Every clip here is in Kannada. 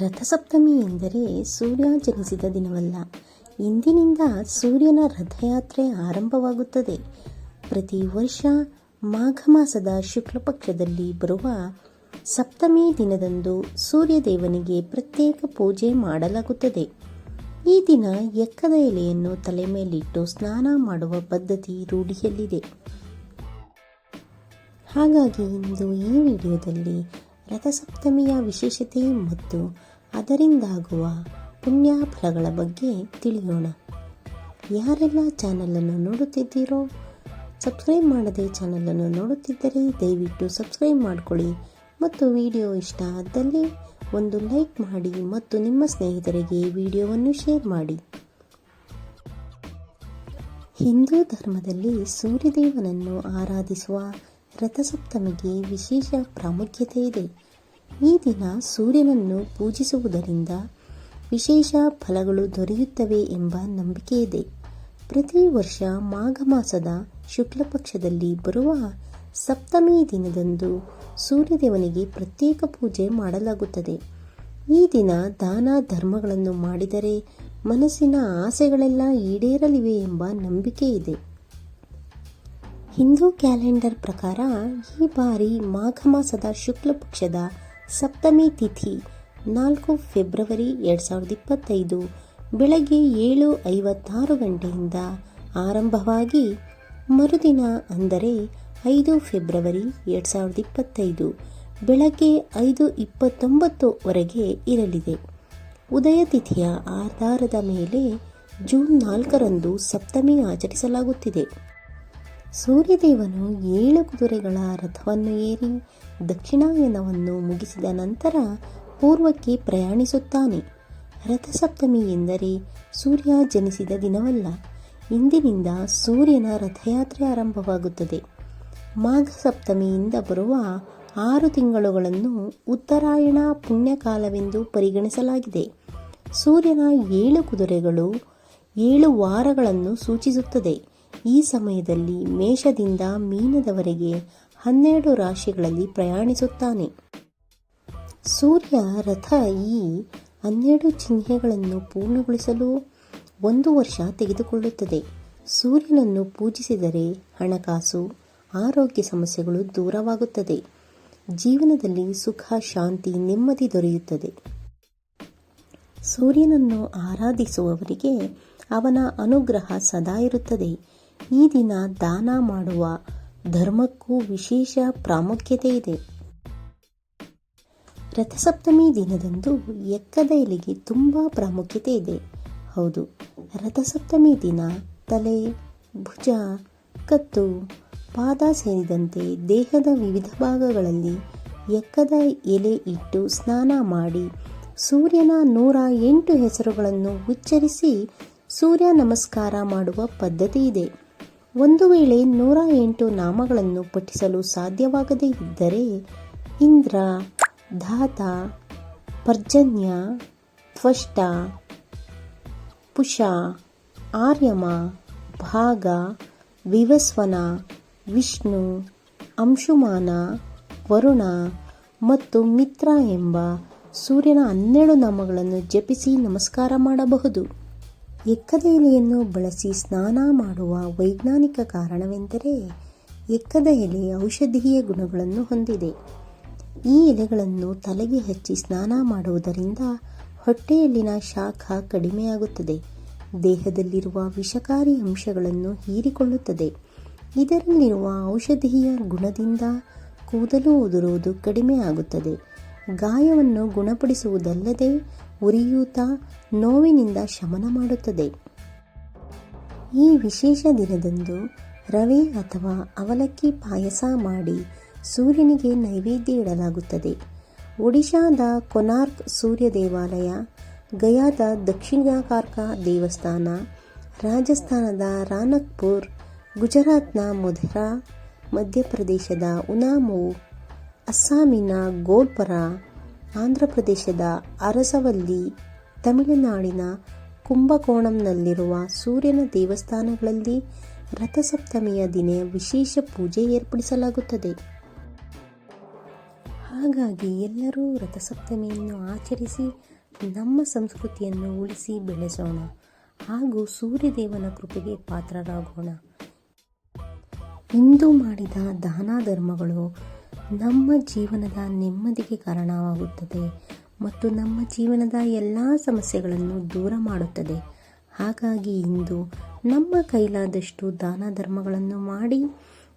ರಥಸಪ್ತಮಿ ಎಂದರೆ ಸೂರ್ಯ ಜನಿಸಿದ ದಿನವಲ್ಲ. ಇಂದಿನಿಂದ ಸೂರ್ಯನ ರಥಯಾತ್ರೆ ಆರಂಭವಾಗುತ್ತದೆ. ಪ್ರತಿ ವರ್ಷ ಮಾಘ ಮಾಸದ ಶುಕ್ಲ ಪಕ್ಷದಲ್ಲಿ ಬರುವ ಸಪ್ತಮಿ ದಿನದಂದು ಸೂರ್ಯದೇವನಿಗೆ ಪ್ರತ್ಯೇಕ ಪೂಜೆ ಮಾಡಲಾಗುತ್ತದೆ. ಈ ದಿನ ಎಕ್ಕದ ಎಲೆಯನ್ನು ತಲೆ ಮೇಲಿಟ್ಟು ಸ್ನಾನ ಮಾಡುವ ಪದ್ಧತಿ ರೂಢಿಯಲ್ಲಿದೆ. ಹಾಗಾಗಿ ಇಂದು ಈ ವಿಡಿಯೋದಲ್ಲಿ ರಥಸಪ್ತಮಿಯ ವಿಶೇಷತೆ ಮತ್ತು ಅದರಿಂದಾಗುವ ಪುಣ್ಯ ಫಲಗಳ ಬಗ್ಗೆ ತಿಳಿಯೋಣ. ಯಾರೆಲ್ಲ ಚಾನಲನ್ನು ನೋಡುತ್ತಿದ್ದೀರೋ, ಸಬ್ಸ್ಕ್ರೈಬ್ ಮಾಡದೆ ಚಾನಲನ್ನು ನೋಡುತ್ತಿದ್ದರೆ ದಯವಿಟ್ಟು ಸಬ್ಸ್ಕ್ರೈಬ್ ಮಾಡಿಕೊಳ್ಳಿ ಮತ್ತು ವಿಡಿಯೋ ಇಷ್ಟ ಆದಲ್ಲಿ ಒಂದು ಲೈಕ್ ಮಾಡಿ ಮತ್ತು ನಿಮ್ಮ ಸ್ನೇಹಿತರಿಗೆ ವಿಡಿಯೋವನ್ನು ಶೇರ್ ಮಾಡಿ. ಹಿಂದೂ ಧರ್ಮದಲ್ಲಿ ಸೂರ್ಯದೇವನನ್ನು ಆರಾಧಿಸುವ ರಥಸಪ್ತಮಿಗೆ ವಿಶೇಷ ಪ್ರಾಮುಖ್ಯತೆ ಇದೆ ಈ ದಿನ ಸೂರ್ಯನನ್ನು ಪೂಜಿಸುವುದರಿಂದ ವಿಶೇಷ ಫಲಗಳು ದೊರೆಯುತ್ತವೆ ಎಂಬ ನಂಬಿಕೆ ಇದೆ ಪ್ರತಿ ವರ್ಷ ಮಾಘ ಮಾಸದ ಶುಕ್ಲ ಪಕ್ಷದಲ್ಲಿ ಬರುವ ಸಪ್ತಮಿ ದಿನದಂದು ಸೂರ್ಯದೇವನಿಗೆ ಪ್ರತ್ಯೇಕ ಪೂಜೆ ಮಾಡಲಾಗುತ್ತದೆ. ಈ ದಿನ ದಾನ ಧರ್ಮಗಳನ್ನು ಮಾಡಿದರೆ ಮನಸ್ಸಿನ ಆಸೆಗಳೆಲ್ಲ ಈಡೇರಲಿವೆ ಎಂಬ ನಂಬಿಕೆ ಇದೆ ಹಿಂದೂ ಕ್ಯಾಲೆಂಡರ್ ಪ್ರಕಾರ ಈ ಬಾರಿ ಮಾಘ ಮಾಸದ ಶುಕ್ಲ ಪಕ್ಷದ ಸಪ್ತಮಿ ತಿಥಿ ನಾಲ್ಕು ಫೆಬ್ರವರಿ ಎರಡು ಸಾವಿರದ ಇಪ್ಪತ್ತೈದು ಬೆಳಗ್ಗೆ ಏಳು ಐವತ್ತಾರು ಗಂಟೆಯಿಂದ ಆರಂಭವಾಗಿ ಮರುದಿನ ಅಂದರೆ ಐದು ಫೆಬ್ರವರಿ ಎರಡು ಸಾವಿರದ ಇಪ್ಪತ್ತೈದು ಬೆಳಗ್ಗೆ ಐದು ಇಪ್ಪತ್ತೊಂಬತ್ತುವರೆಗೆ ಇರಲಿದೆ. ಉದಯ ತಿಥಿಯ ಆಧಾರದ ಮೇಲೆ ಜೂನ್ ನಾಲ್ಕರಂದು ಸಪ್ತಮಿ ಆಚರಿಸಲಾಗುತ್ತಿದೆ. ಸೂರ್ಯದೇವನು ಏಳು ಕುದುರೆಗಳ ರಥವನ್ನು ಏರಿ ದಕ್ಷಿಣಾಯನವನ್ನು ಮುಗಿಸಿದ ನಂತರ ಪೂರ್ವಕ್ಕೆ ಪ್ರಯಾಣಿಸುತ್ತಾನೆ. ರಥಸಪ್ತಮಿ ಎಂದರೆ ಸೂರ್ಯ ಜನಿಸಿದ ದಿನವಲ್ಲ. ಇಂದಿನಿಂದ ಸೂರ್ಯನ ರಥಯಾತ್ರೆ ಆರಂಭವಾಗುತ್ತದೆ. ಮಾಘ ಸಪ್ತಮಿಯಿಂದ ಬರುವ ಆರು ತಿಂಗಳುಗಳನ್ನು ಉತ್ತರಾಯಣ ಪುಣ್ಯಕಾಲವೆಂದು ಪರಿಗಣಿಸಲಾಗಿದೆ. ಸೂರ್ಯನ ಏಳು ಕುದುರೆಗಳು ಏಳು ವಾರಗಳನ್ನು ಸೂಚಿಸುತ್ತದೆ. ಈ ಸಮಯದಲ್ಲಿ ಮೇಷದಿಂದ ಮೀನದವರೆಗೆ ಹನ್ನೆರಡು ರಾಶಿಗಳಲ್ಲಿ ಪ್ರಯಾಣಿಸುತ್ತಾನೆ. ಸೂರ್ಯ ರಥ ಈ ಹನ್ನೆರಡು ಚಿಹ್ನೆಗಳನ್ನು ಪೂರ್ಣಗೊಳಿಸಲು ಒಂದು ವರ್ಷ ತೆಗೆದುಕೊಳ್ಳುತ್ತದೆ. ಸೂರ್ಯನನ್ನು ಪೂಜಿಸಿದರೆ ಹಣಕಾಸು, ಆರೋಗ್ಯ ಸಮಸ್ಯೆಗಳು ದೂರವಾಗುತ್ತದೆ. ಜೀವನದಲ್ಲಿ ಸುಖ, ಶಾಂತಿ, ನೆಮ್ಮದಿ ದೊರೆಯುತ್ತದೆ. ಸೂರ್ಯನನ್ನು ಆರಾಧಿಸುವವರಿಗೆ ಅವನ ಅನುಗ್ರಹ ಸದಾ ಇರುತ್ತದೆ. ಈ ದಿನ ದಾನ ಮಾಡುವ ಧರ್ಮಕ್ಕೂ ವಿಶೇಷ ಪ್ರಾಮುಖ್ಯತೆ ಇದೆ. ರಥಸಪ್ತಮಿ ದಿನದಂದು ಎಕ್ಕದ ಎಲೆಗೆ ತುಂಬ ಪ್ರಾಮುಖ್ಯತೆ ಇದೆ. ಹೌದು, ರಥಸಪ್ತಮಿ ದಿನ ತಲೆ, ಭುಜ, ಕತ್ತು, ಪಾದ ಸೇರಿದಂತೆ ದೇಹದ ವಿವಿಧ ಭಾಗಗಳಲ್ಲಿ ಎಕ್ಕದ ಎಲೆ ಇಟ್ಟು ಸ್ನಾನ ಮಾಡಿ ಸೂರ್ಯನ ನೂರ ಎಂಟು ಹೆಸರುಗಳನ್ನು ಉಚ್ಚರಿಸಿ ಸೂರ್ಯ ನಮಸ್ಕಾರ ಮಾಡುವ ಪದ್ಧತಿ ಇದೆ. ಒಂದು ವೇಳೆ ನೂರ ಎಂಟು ನಾಮಗಳನ್ನು ಪಠಿಸಲು ಸಾಧ್ಯವಾಗದೇ ಇದ್ದರೆ ಇಂದ್ರ, ಧಾತ, ಪರ್ಜನ್ಯ, ತ್ವಷ್ಟ, ಪುಷ, ಆರ್ಯಮ, ಭಾಗ, ವಿವಸ್ವನ, ವಿಷ್ಣು, ಅಂಶುಮಾನ, ವರುಣ ಮತ್ತು ಮಿತ್ರ ಎಂಬ ಸೂರ್ಯನ ಹನ್ನೆರಡು ನಾಮಗಳನ್ನು ಜಪಿಸಿ ನಮಸ್ಕಾರ ಮಾಡಬಹುದು. ಎಕ್ಕದ ಬಳಸಿ ಸ್ನಾನ ಮಾಡುವ ವೈಜ್ಞಾನಿಕ ಕಾರಣವೆಂದರೆ ಎಕ್ಕದ ಎಲೆ ಔಷಧೀಯ ಗುಣಗಳನ್ನು ಹೊಂದಿದೆ. ಈ ಎಲೆಗಳನ್ನು ತಲೆಗೆ ಹಚ್ಚಿ ಸ್ನಾನ ಮಾಡುವುದರಿಂದ ಹೊಟ್ಟೆಯಲ್ಲಿನ ಶಾಖ ಕಡಿಮೆಯಾಗುತ್ತದೆ. ದೇಹದಲ್ಲಿರುವ ವಿಷಕಾರಿ ಅಂಶಗಳನ್ನು ಹೀರಿಕೊಳ್ಳುತ್ತದೆ. ಇದರಲ್ಲಿರುವ ಔಷಧೀಯ ಗುಣದಿಂದ ಕೂದಲು ಉದುರುವುದು ಕಡಿಮೆ ಆಗುತ್ತದೆ ಗಾಯವನ್ನು ಗುಣಪಡಿಸುವುದಲ್ಲದೆ ಉರಿಯೂತ ನೋವಿನಿಂದ ಶಮನ ಮಾಡುತ್ತದೆ. ಈ ವಿಶೇಷ ದಿನದಂದು ರವೆ ಅಥವಾ ಅವಲಕ್ಕಿ ಪಾಯಸ ಮಾಡಿ ಸೂರ್ಯನಿಗೆ ನೈವೇದ್ಯ ಇಡಲಾಗುತ್ತದೆ. ಒಡಿಶಾದ ಕೊನಾರ್ಕ್ ಸೂರ್ಯ ದೇವಾಲಯ, ಗಯಾದ ದಕ್ಷಿಣಕಾರ್ಕ ದೇವಸ್ಥಾನ, ರಾಜಸ್ಥಾನದ ರಾನಕ್ಪುರ್, ಗುಜರಾತ್ನ ಮಧುರಾ, ಮಧ್ಯಪ್ರದೇಶದ ಉನಾಮು, ಅಸ್ಸಾಮಿನ ಗೋಲ್ಪರ ಆಂಧ್ರಪ್ರದೇಶದ ಅರಸವಲ್ಲಿ ತಮಿಳುನಾಡಿನ ಕುಂಭಕೋಣಂನಲ್ಲಿರುವ ಸೂರ್ಯನ ದೇವಸ್ಥಾನಗಳಲ್ಲಿ ರಥಸಪ್ತಮಿಯ ದಿನ ವಿಶೇಷ ಪೂಜೆ ಏರ್ಪಡಿಸಲಾಗುತ್ತದೆ. ಹಾಗಾಗಿ ಎಲ್ಲರೂ ರಥಸಪ್ತಮಿಯನ್ನು ಆಚರಿಸಿ ನಮ್ಮ ಸಂಸ್ಕೃತಿಯನ್ನು ಉಳಿಸಿ ಬೆಳೆಸೋಣ ಹಾಗೂ ಸೂರ್ಯದೇವನ ಕೃಪೆಗೆ ಪಾತ್ರರಾಗೋಣ. ಇಂದು ಮಾಡಿದ ದಾನ ಧರ್ಮಗಳು ನಮ್ಮ ಜೀವನದ ನೆಮ್ಮದಿಗೆ ಕಾರಣವಾಗುತ್ತದೆ ಮತ್ತು ನಮ್ಮ ಜೀವನದ ಎಲ್ಲ ಸಮಸ್ಯೆಗಳನ್ನು ದೂರ ಮಾಡುತ್ತದೆ. ಹಾಗಾಗಿ ಇಂದು ನಮ್ಮ ಕೈಲಾದಷ್ಟು ದಾನ ಧರ್ಮಗಳನ್ನು ಮಾಡಿ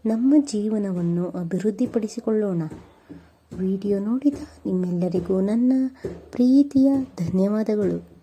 ನಮ್ಮ ಜೀವನವನ್ನು ಅಭಿವೃದ್ಧಿಪಡಿಸಿಕೊಳ್ಳೋಣ. ವಿಡಿಯೋ ನೋಡಿದ ನಿಮ್ಮೆಲ್ಲರಿಗೂ ನನ್ನ ಪ್ರೀತಿಯ ಧನ್ಯವಾದಗಳು.